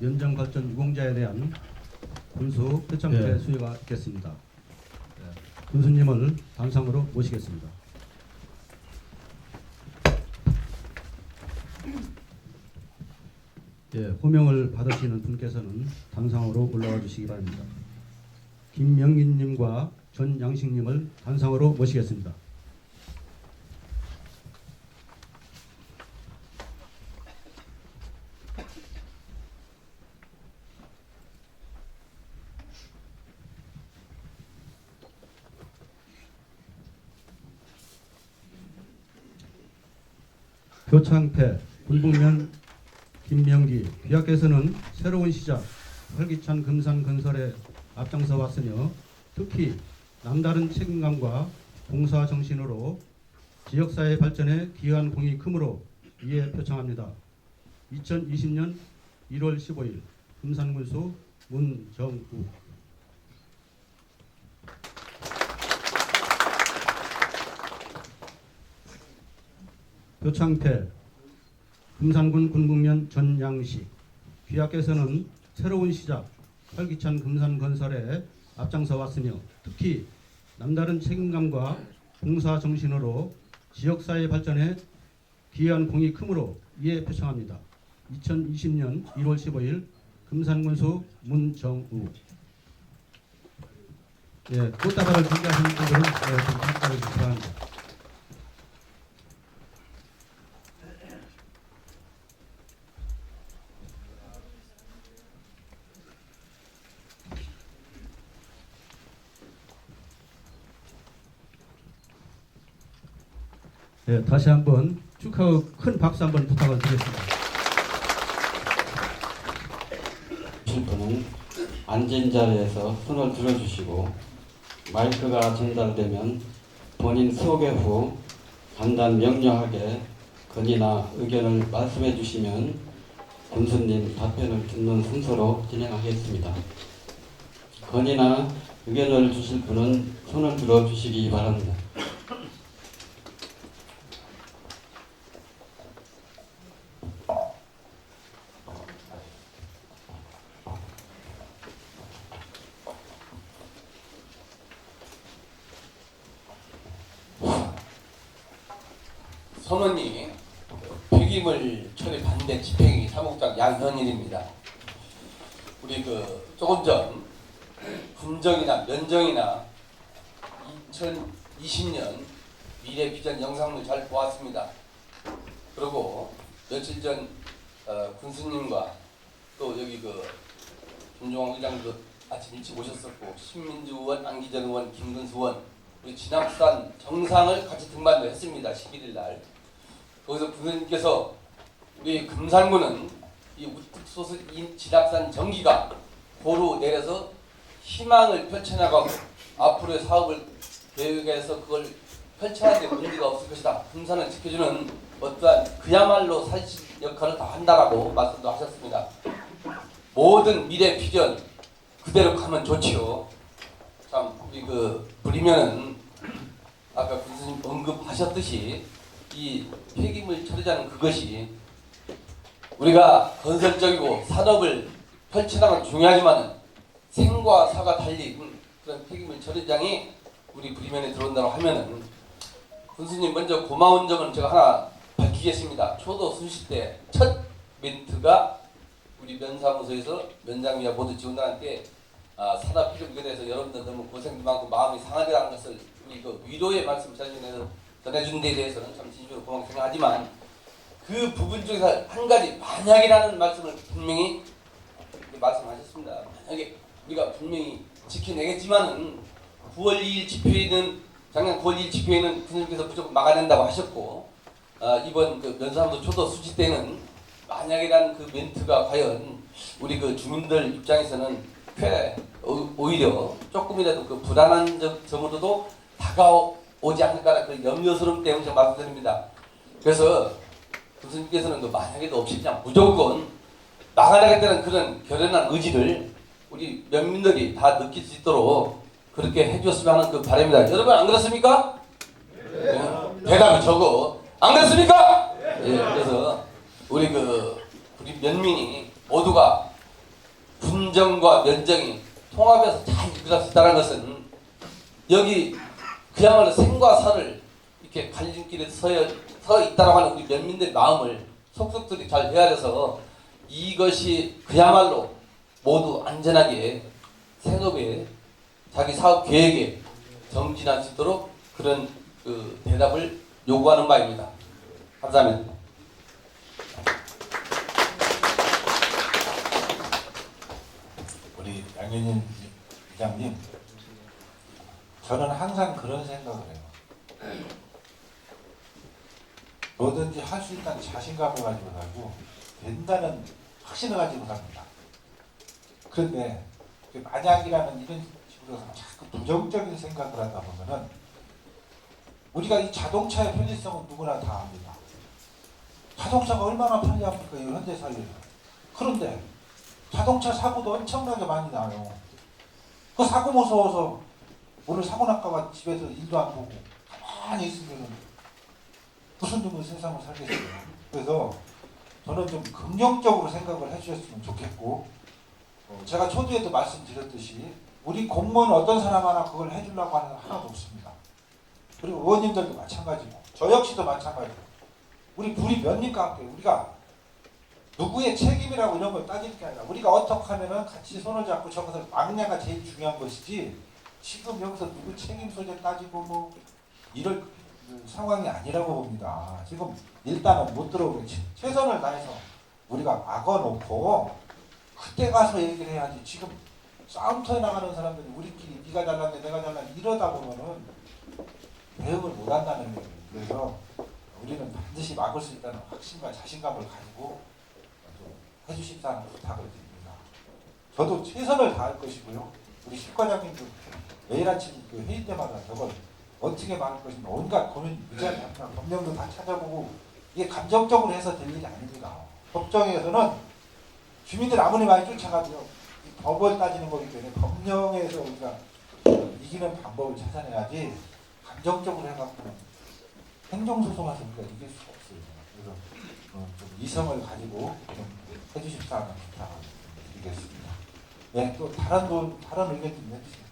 연정 발전 유공자에 대한 군수 표창제 네. 수여가 있겠습니다. 네. 군수님을 단상으로 모시겠습니다. 예, 호명을 받으시는 분께서는 단상으로 올라와 주시기 바랍니다. 김명민님과 전양식님을 단상으로 모시겠습니다. 표창패, 군북면 김명기 귀하께서는 새로운 시작, 활기찬 금산 건설에 앞장서 왔으며 특히 남다른 책임감과 봉사 정신으로 지역사회 발전에 기여한 공이 크므로 이에 표창합니다. 2020년 1월 15일 금산군수 문정우 표창패 금산군 군북면 전양식 귀하께서는 새로운 시작 활기찬 금산 건설에 앞장서 왔으며 특히 남다른 책임감과 봉사 정신으로 지역사회 발전에 기여한 공이 크므로 이에 표창합니다. 2020년 1월 15일 금산군수 문정우 예, 꽃다발을 준비하신 분들은 예, 주시기 바랍니다. 예, 다시 한번 축하의 큰 박수 한번 부탁을 드리겠습니다. 분은 앉은 자리에서 손을 들어주시고 마이크가 전달되면 본인 소개 후 간단 명료하게 건의나 의견을 말씀해 주시면 군수님 답변을 듣는 순서로 진행하겠습니다. 건의나 의견을 주실 분은 손을 들어 주시기 바랍니다. 선언이 폐기물 처리 반대 집행위 사무국장 양현일입니다. 우리 그 조금 전 분정이나 면정이나 2020년 미래 비전 영상을 잘 보았습니다. 그리고 며칠 전 어, 군수님과 또 여기 그 김종환 의장도 아침 일찍 오셨었고 신민주 의원, 안기정 의원, 김근수 의원 우리 진압산 정상을 같이 등반도 했습니다. 11일 날. 거기서 부모님께서 우리 금산군은 이 우뚝 솟은 이 진압산 전기가 고루 내려서 희망을 펼쳐나가고 앞으로의 사업을 계획해서 그걸 펼쳐야 될 문제가 없을 것이다. 금산을 지켜주는 어떠한 그야말로 사실 역할을 다 한다라고 말씀도 하셨습니다. 모든 미래 비전 그대로 가면 좋지요. 참 우리 그 부리면은 아까 군수님 언급하셨듯이 이 폐기물 처리자는 그것이 우리가 건설적이고 산업을 펼쳐나가는 중요하지만 생과 사가 달리 그런 폐기물 처리장이 우리 부리면에 들어온다고 하면은 군수님 먼저 고마운 점은 제가 하나 밝히겠습니다. 초도 순시 때 첫 멘트가 우리 면사무소에서 면장위와 모두 지원단한테 아, 산업 필요에 대해서 여러분들 너무 고생도 많고 마음이 상하리라는 것을 우리 그 위로의 말씀 전해주면서 전해준 데 대해서는 참 진심으로 고맙게 생각하지만 그 부분 중에서 한 가지 만약이라는 말씀을 분명히 말씀하셨습니다. 만약에 우리가 분명히 지켜내겠지만은 9월 2일 집회에는 작년 9월 2일 집회에는 군님께서 무조건 막아낸다고 하셨고 아, 이번 그 면사무소 초도 수지 때는 만약이라는 그 멘트가 과연 우리 그 주민들 입장에서는 꽤 오- 오히려 조금이라도 그 불안한 점, 점으로도 다가오 지 않을까라는 그 염려스러움 때문에 제가 말씀드립니다. 그래서 교수님께서는 그 만약에도 없이 그냥 무조건 나가야겠다는 그런 결연한 의지를 우리 면민들이 다 느낄 수 있도록 그렇게 해주셨으면 하는 그 바람입니다. 여러분 안 그렇습니까? 네. 대답을 적어. 안 그렇습니까? 예, 그래서 우리 그 우리 면민이 모두가 감정과 면정이 통합해서 잘 이끌어갈 수 있다는 것은 여기 그야말로 생과 사를 이렇게 갈림길에 서, 서 있다고 하는 우리 면민들의 마음을 속속들이 잘 헤아려서 이것이 그야말로 모두 안전하게 생업에 자기 사업 계획에 정진할 수 있도록 그런 그 대답을 요구하는 바입니다. 감사합니다. 우리 양현인 부장님, 저는 항상 그런 생각을 해요. 뭐든지 할 수 있다는 자신감을 가지고 살고 된다는 확신을 가지고 삽니다. 그런데 그 만약이라는 이런 식으로 자꾸 부정적인 생각을 하다 보면은 우리가 이 자동차의 편리성은 누구나 다 압니다. 자동차가 얼마나 편리합니까? 이 현대 사회에. 그런데 자동차 사고도 엄청나게 많이 나요. 그 사고 무서워서 오늘 사고 날까봐 집에서 일도 안 보고 가만히 있으면 무슨 놈의 세상을 살겠어요. 그래서 저는 좀 긍정적으로 생각을 해주셨으면 좋겠고 어, 제가 초두에도 말씀드렸듯이 우리 공무원 어떤 사람 하나 그걸 해주려고 하는 사람 하나도 없습니다. 그리고 의원님들도 마찬가지고 저 역시도 마찬가지고 우리 불이 몇니까 함께 우리가 누구의 책임이라고 이런 걸 따질 게 아니라 우리가 어떻게 하면은 같이 손을 잡고 저것을 막냐가 제일 중요한 것이지 지금 여기서 누구 책임 소재 따지고 뭐 이럴 그 상황이 아니라고 봅니다. 지금 일단은 못 들어오게 최- 최선을 다해서 우리가 막아놓고 그때 가서 얘기를 해야지 지금 싸움터에 나가는 사람들이 우리끼리 네가 잘났네 내가 잘났네 이러다 보면은 대응을 못 한다는 거예요. 그래서 우리는 반드시 막을 수 있다는 확신과 자신감을 가지고 좀 해주신다는 부탁을 드립니다. 저도 최선을 다할 것이고요. 우리 실과장님도 매일 아침 그 회의 때마다 저걸 어떻게 막을 것인가 온갖 고민 무지하게 합니다. 법령도 다 찾아보고 이게 감정적으로 해서 될 일이 아닙니다. 법정에서는 주민들 아무리 많이 쫓아가도요. 이 법을 따지는 거기 때문에 법령에서 우리가 이기는 방법을 찾아내야지 감정적으로 해갖고는 행정소송에서 우리가 이길 수가 없어요. 그래서 어, 좀 이성을 가지고 좀 해주십사 하는 부탁을 드리겠습니다. 네, 또 다른 분, 다른 의견 좀 해주세요.